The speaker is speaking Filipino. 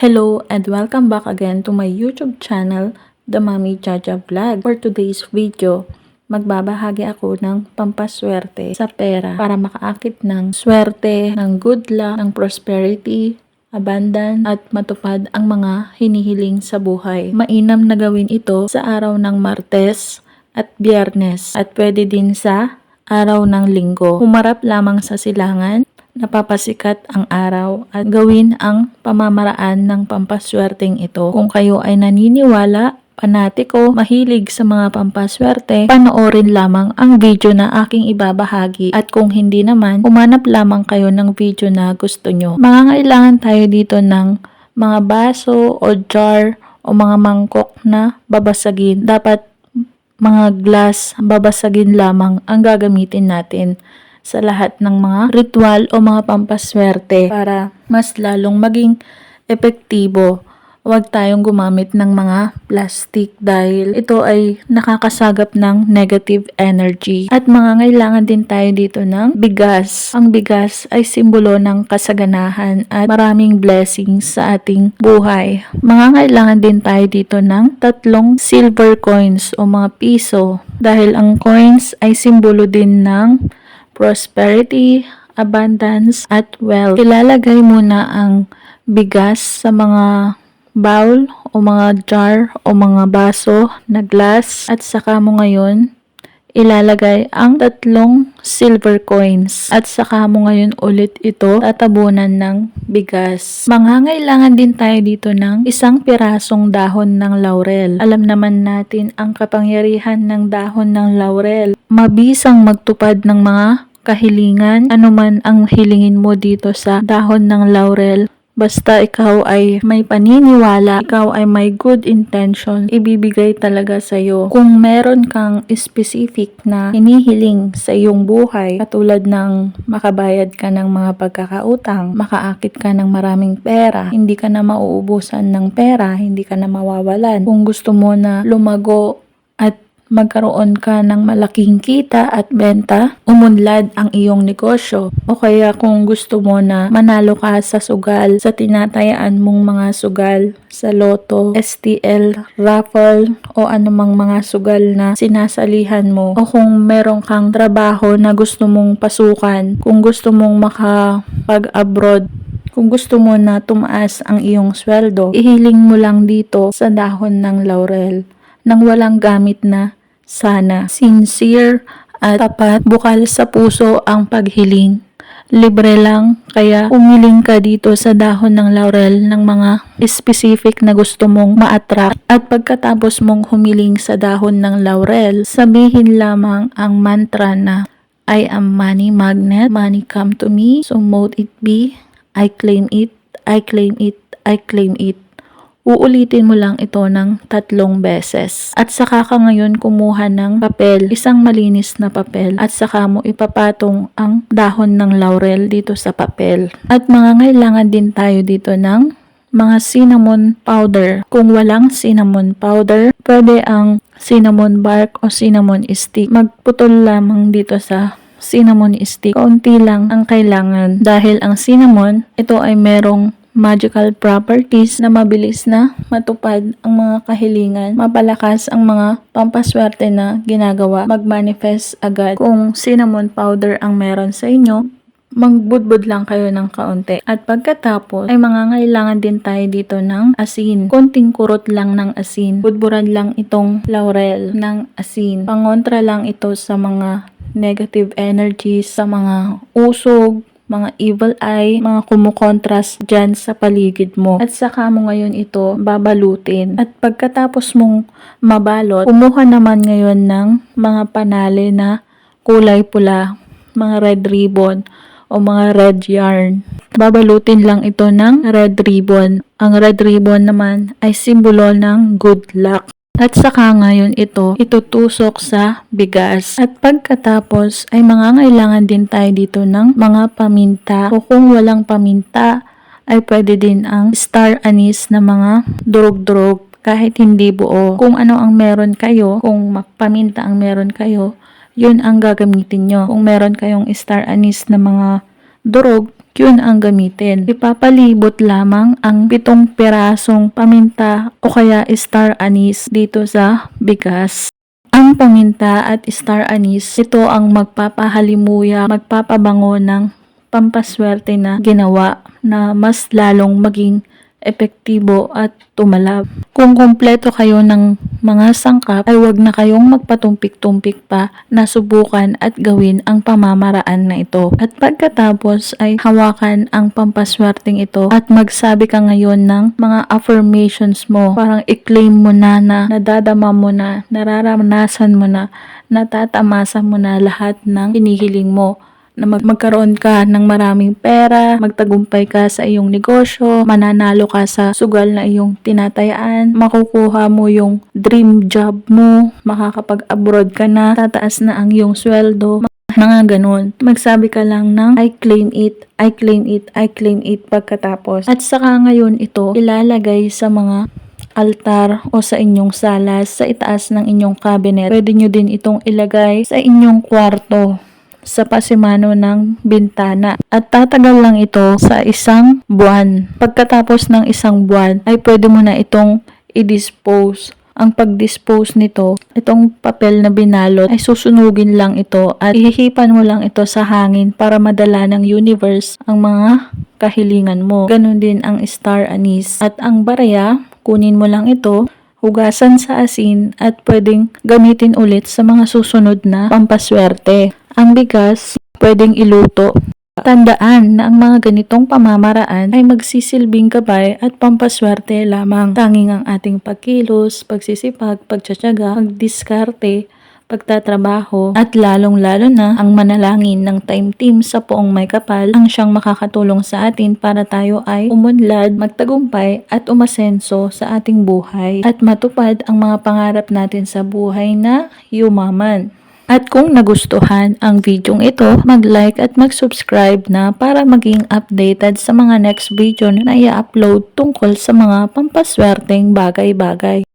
Hello and welcome back again to my YouTube channel, The Mami Jaja Vlog. For today's video, magbabahagi ako ng pampaswerte sa pera para makaakit ng swerte, ng good luck, ng prosperity, abundance at matupad ang mga hinihiling sa buhay. Mainam na gawin ito sa araw ng Martes at Biyernes at pwede din sa araw ng Linggo. Humarap lamang sa silangan napapasikat ang araw at gawin ang pamamaraan ng pampaswerteng ito. Kung kayo ay naniniwala, panatiko, mahilig sa mga pampaswerte, panoorin lamang ang video na aking ibabahagi at kung hindi naman, umanap lamang kayo ng video na gusto nyo. Mangangailangan tayo dito ng mga baso o jar o mga mangkok na babasagin. Dapat mga glass babasagin lamang ang gagamitin natin sa lahat ng mga ritual o mga pampaswerte para mas lalong maging epektibo. Huwag tayong gumamit ng mga plastic dahil ito ay nakakasagap ng negative energy. At mangangailangan din tayo dito ng bigas. Ang bigas ay simbolo ng kasaganahan at maraming blessings sa ating buhay. Mangangailangan din tayo dito ng tatlong silver coins o mga piso dahil ang coins ay simbolo din ng prosperity, abundance, at wealth. Ilalagay muna ang bigas sa mga bowl o mga jar o mga baso na glass at saka mo ngayon ilalagay ang tatlong silver coins at saka mo ngayon ulit ito tatabunan ng bigas. Mangangailangan din tayo dito ng isang pirasong dahon ng laurel. Alam naman natin ang kapangyarihan ng dahon ng laurel. Mabisang magtupad ng mga kahilingan, anuman ang hilingin mo dito sa dahon ng laurel. Basta ikaw ay may paniniwala, ikaw ay may good intention, ibibigay talaga sa iyo. Kung meron kang specific na hinihiling sa iyong buhay, katulad ng makabayad ka ng mga pagkakautang, makaakit ka ng maraming pera, hindi ka na mauubusan ng pera, hindi ka na mawawalan. Kung gusto mo na lumago magkaroon ka ng malaking kita at benta, umunlad ang iyong negosyo. O kaya kung gusto mo na manalo ka sa sugal, sa tinatayaan mong mga sugal, sa loto, STL, raffle, o anumang mga sugal na sinasalihan mo. O kung meron kang trabaho na gusto mong pasukan, kung gusto mong makapag-abroad, kung gusto mo na tumaas ang iyong sweldo, ihiling mo lang dito sa dahon ng laurel nang walang gamit na sana. Sincere at tapat, bukal sa puso ang paghiling. Libre lang, kaya umiling ka dito sa dahon ng laurel ng mga specific na gusto mong ma-attract. At pagkatapos mong humiling sa dahon ng laurel, sabihin lamang ang mantra na I am money magnet, money come to me, so mote it be, I claim it, I claim it, I claim it. Uulitin mo lang ito ng tatlong beses. At saka ka ngayon kumuha ng papel, isang malinis na papel, at saka mo ipapatong ang dahon ng laurel dito sa papel. At mangangailangan din tayo dito ng mga cinnamon powder. Kung walang cinnamon powder, pwede ang cinnamon bark o cinnamon stick. Magputol lamang dito sa cinnamon stick. Kaunti lang ang kailangan dahil ang cinnamon, ito ay merong magical properties na mabilis na matupad ang mga kahilingan, mapalakas ang mga pampaswerte na ginagawa, mag-manifest agad. Kung cinnamon powder ang meron sa inyo, magbudbud lang kayo ng kaunti. At pagkatapos ay mangangailangan din tayo dito ng asin. Konting kurot lang ng asin. Budburan lang itong laurel ng asin. Pangontra lang ito sa mga negative energies, sa mga usog, mga evil eye, mga kumukontras dyan sa paligid mo. At saka mo ngayon ito babalutin. At pagkatapos mong mabalot, kumuha naman ngayon ng mga panali na kulay pula, mga red ribbon o mga red yarn. Babalutin lang ito ng red ribbon. Ang red ribbon naman ay simbolo ng good luck. At saka ngayon ito, itutusok sa bigas. At pagkatapos ay mangangailangan din tayo dito ng mga paminta. O kung walang paminta, ay pwede din ang star anise na mga durog-durog kahit hindi buo. Kung ano ang meron kayo, kung paminta ang meron kayo, yun ang gagamitin nyo. Kung meron kayong star anise na mga durog, yun ang gamitin. Ipapalibot lamang ang pitong pirasong paminta o kaya star anise dito sa bigas. Ang paminta at star anise, ito ang magpapahalimuya, magpapabango ng pampaswerte na ginawa na mas lalong maging epektibo at tumalab. Kung kumpleto kayo ng mga sangkap, ay wag na kayong magpatumpik-tumpik pa na subukan at gawin ang pamamaraan na ito. At pagkatapos ay hawakan ang pampaswerteng ito at magsabi ka ngayon ng mga affirmations mo. Parang i-claim mo na na nadadama mo na, nararanasan mo na, natatamasa mo na lahat ng hinihiling mo na mag- magkaroon ka ng maraming pera, magtagumpay ka sa iyong negosyo, mananalo ka sa sugal na iyong tinatayaan, makukuha mo yung dream job mo, makakapag-abroad ka na, tataas na ang iyong sweldo, mga ganun. Magsabi ka lang ng I claim it, I claim it, I claim it pagkatapos. At saka ngayon ito ilalagay sa mga altar o sa inyong salas, sa itaas ng inyong cabinet. Pwede nyo din itong ilagay sa inyong kwarto sa pasimano ng bintana at tatagal lang ito sa isang buwan. Pagkatapos ng isang buwan ay pwede mo na itong i-dispose. Ang pag-dispose nito, itong papel na binalot ay susunugin lang ito at ihihipan mo lang ito sa hangin para madala ng universe ang mga kahilingan mo. Ganon din ang star anise. At ang barya, kunin mo lang ito, hugasan sa asin at pwedeng gamitin ulit sa mga susunod na pampaswerte. Ang bigas, pwedeng iluto. Tandaan na ang mga ganitong pamamaraan ay magsisilbing gabay at pampaswerte lamang. Tanging ang ating pagkilos, pagsisipag, pagtsatsaga, pagdiskarte, pagtatrabaho, at lalong-lalo na ang manalangin ng time team sa poong may kapal ang siyang makakatulong sa atin para tayo ay umunlad, magtagumpay at umasenso sa ating buhay at matupad ang mga pangarap natin sa buhay na yumaman. At kung nagustuhan ang videong ito, mag-like at mag-subscribe na para maging updated sa mga next video na i-upload tungkol sa mga pampaswerteng bagay-bagay.